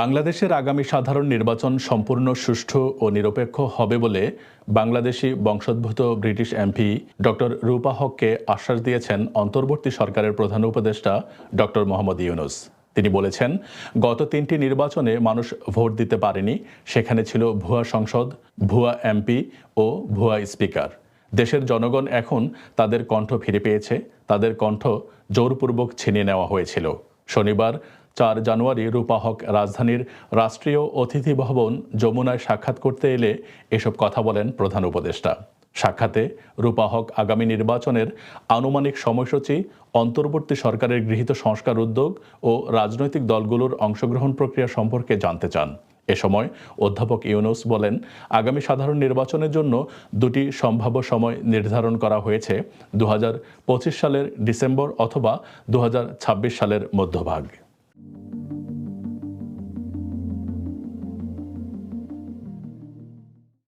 বাংলাদেশের আগামী সাধারণ নির্বাচন সম্পূর্ণ সুষ্ঠু ও নিরপেক্ষ হবে বলে বাংলাদেশি বংশোদ্ভূত ব্রিটিশ এমপি ডক্টর রূপা হককে আশ্বাস দিয়েছেন অন্তর্বর্তী সরকারের প্রধান উপদেষ্টা ডক্টর মোহাম্মদ ইউনুস। তিনি বলেছেন, গত তিনটি নির্বাচনে মানুষ ভোট দিতে পারেনি, সেখানে ছিল ভুয়া সংসদ, ভুয়া এমপি ও ভুয়া স্পিকার। দেশের জনগণ এখন তাদের কণ্ঠ ফিরে পেয়েছে, তাদের কণ্ঠ জোরপূর্বক ছিনিয়ে নেওয়া হয়েছিল। শনিবার চার জানুয়ারি রূপা হক রাজধানীর রাষ্ট্রীয় অতিথি ভবন যমুনায় সাক্ষাৎ করতে এলে এসব কথা বলেন প্রধান উপদেষ্টা। সাক্ষাতে রূপা হক আগামী নির্বাচনের আনুমানিক সময়সূচি, অন্তর্বর্তী সরকারের গৃহীত সংস্কার উদ্যোগ ও রাজনৈতিক দলগুলোর অংশগ্রহণ প্রক্রিয়া সম্পর্কে জানতে চান। এ সময় অধ্যাপক ইউনুস বলেন, আগামী সাধারণ নির্বাচনের জন্য দুটি সম্ভাব্য সময় নির্ধারণ করা হয়েছে দু হাজার পঁচিশ সালের ডিসেম্বর অথবা দু হাজার ছাব্বিশ সালের মধ্যভাগ।